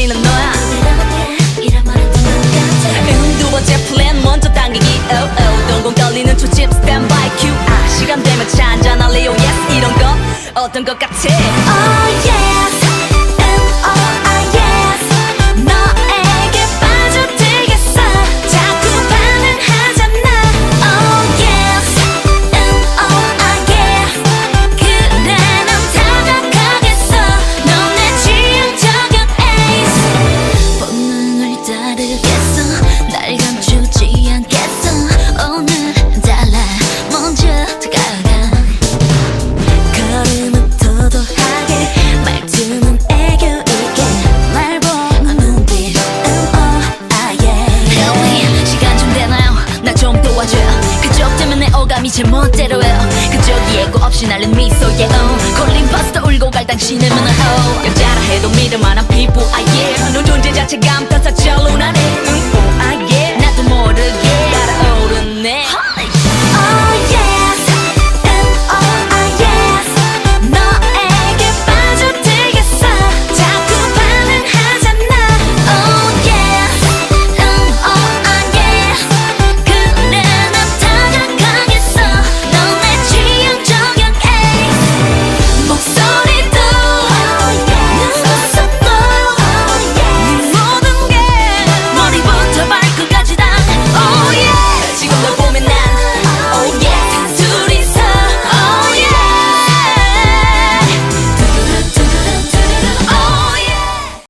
우리는 너야. 배운 두 번째 플랜 먼저 당기기. Oh, oh. 동공 떨리는 초집 standby Q 아 시간 되면 차 한잔 할래요? Yes. 이런 거 어떤 것 같아? Oh, yeah. 부담이 제 멋대로예요 그저기 예고 없이 날린 미소에 어 콜린 파스타 울고 갈 당신의 문화 oh. 여자라 해도 믿을 만한 피부 아이